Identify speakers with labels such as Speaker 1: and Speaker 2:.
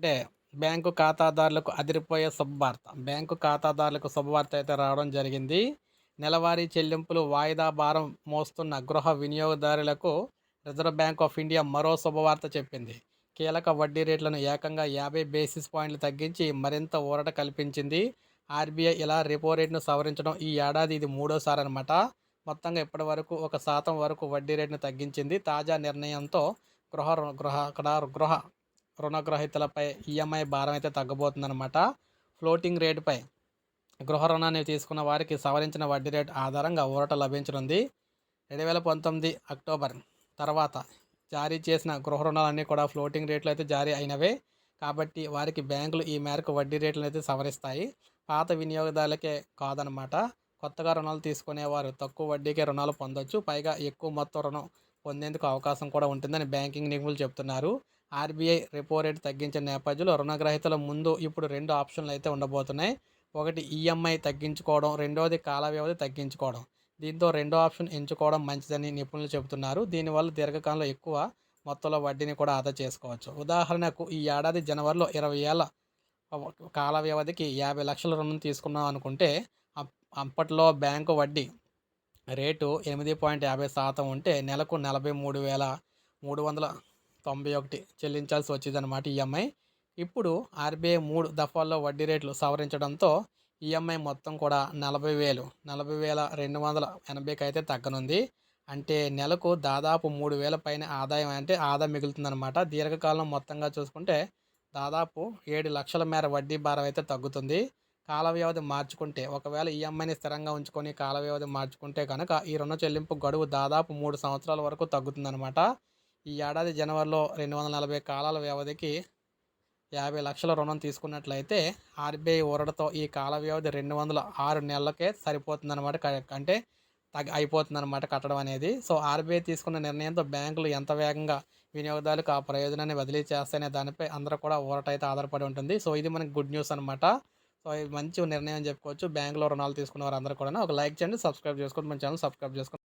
Speaker 1: అంటే బ్యాంకు ఖాతాదారులకు అదిరిపోయే శుభవార్త. బ్యాంకు ఖాతాదారులకు శుభవార్త అయితే రావడం జరిగింది. నెలవారీ చెల్లింపులు వాయిదా భారం మోస్తున్న గృహ వినియోగదారులకు రిజర్వ్ బ్యాంక్ ఆఫ్ ఇండియా మరో శుభవార్త చెప్పింది. కీలక వడ్డీ రేట్లను ఏకంగా యాభై బేసిస్ పాయింట్లు తగ్గించి మరింత ఊరట కల్పించింది. ఆర్బీఐ ఇలా రెపో రేట్ను సవరించడం ఈ ఏడాది ఇది మూడోసారి అనమాట మొత్తంగా ఇప్పటి వరకు ఒక శాతం వరకు వడ్డీ రేటును తగ్గించింది. తాజా నిర్ణయంతో గృహ గృహ అక్కడ గృహ రుణగ్రహీతలపై ఈఎంఐ భారం అయితే తగ్గబోతుందన్నమాట. ఫ్లోటింగ్ రేటుపై గృహ రుణాన్ని తీసుకున్న వారికి సవరించిన వడ్డీ రేటు ఆధారంగా ఊరట లభించనుంది. రెండు వేల పంతొమ్మిది అక్టోబర్ తర్వాత జారీ చేసిన గృహ రుణాలన్నీ కూడా ఫ్లోటింగ్ రేట్లు అయితే జారీ అయినవే. కాబట్టి వారికి బ్యాంకులు ఈ మేరకు వడ్డీ రేట్లను అయితే సవరిస్తాయి. పాత వినియోగదారులకే కాదనమాట కొత్తగా రుణాలు తీసుకునేవారు తక్కువ వడ్డీకే రుణాలు పొందొచ్చు. పైగా ఎక్కువ మొత్తం రుణం పొందేందుకు అవకాశం కూడా ఉంటుందని బ్యాంకింగ్ నిపుణులు చెప్తున్నారు. ఆర్బీఐ రెపో రేటు తగ్గించిన నేపథ్యంలో రుణగ్రహీతల ముందు ఇప్పుడు రెండు ఆప్షన్లు అయితే ఉండబోతున్నాయి. ఒకటి ఈఎంఐ తగ్గించుకోవడం రెండవది కాల వ్యవధి తగ్గించుకోవడం. దీంతో రెండో ఆప్షన్ ఎంచుకోవడం మంచిదని నిపుణులు చెబుతున్నారు. దీనివల్ల దీర్ఘకాలంలో ఎక్కువ మొత్తంలో వడ్డీని కూడా ఆదా చేసుకోవచ్చు. ఉదాహరణకు ఈ ఏడాది జనవరిలో ఇరవై ఏళ్ళ కాల వ్యవధికి యాభై లక్షల రుణం తీసుకున్నాం అనుకుంటే అప్- అప్పట్లో బ్యాంకు వడ్డీ రేటు ఎనిమిది పాయింట్ యాభై శాతం ఉంటే నెలకు నలభై మూడు వేల మూడు వందల తొంభై ఒకటి చెల్లించాల్సి వచ్చిందన్నమాట ఈఎంఐ. ఇప్పుడు ఆర్బీఐ మూడు దఫాల్లో వడ్డీ రేట్లు సవరించడంతో ఈఎంఐ మొత్తం కూడా నలభై వేలు నలభై వేల రెండు వందల ఎనభైకి అయితే తగ్గనుంది. అంటే నెలకు దాదాపు మూడు వేల పైన ఆదాయం అంటే ఆదా మిగులుతుందన్నమాట. దీర్ఘకాలం మొత్తంగా చూసుకుంటే దాదాపు ఏడు లక్షల మేర వడ్డీ భారం అయితే తగ్గుతుంది. కాల వ్యవధి మార్చుకుంటే ఒకవేళ ఈఎంఐని స్థిరంగా ఉంచుకొని కాల వ్యవధి మార్చుకుంటే కనుక ఈ రుణ చెల్లింపు గడువు దాదాపు మూడు సంవత్సరాల వరకు తగ్గుతుందన్నమాట. ఈ ఏడాది జనవరిలో రెండు వందల నలభై కాలాల వ్యవధికి యాభై లక్షల రుణం తీసుకున్నట్లయితే ఆర్బీఐ ఊరడతో ఈ కాల వ్యవధి రెండు వందల ఆరు నెలలకే సరిపోతుందన్నమాట అంటే తగ్గ అయిపోతుందన్నమాట కట్టడం అనేది. సో ఆర్బీఐ తీసుకున్న నిర్ణయంతో బ్యాంకులు ఎంత వేగంగా వినియోగదారులకు ఆ ప్రయోజనాన్ని బదిలీ చేస్తాయనే దానిపై అందరూ కూడా ఊరట అయితే ఆధారపడి ఉంటుంది. సో ఇది మనకి గుడ్ న్యూస్ అనమాట సో ఇది మంచి నిర్ణయం చెప్పుకోవచ్చు. బ్యాంకులో రుణాలు తీసుకున్న వారందరూ కూడా ఒక లైక్ చేయండి సబ్స్క్రైబ్ చేసుకోండి మన ఛానల్ సబ్స్క్రైబ్ చేసుకోండి.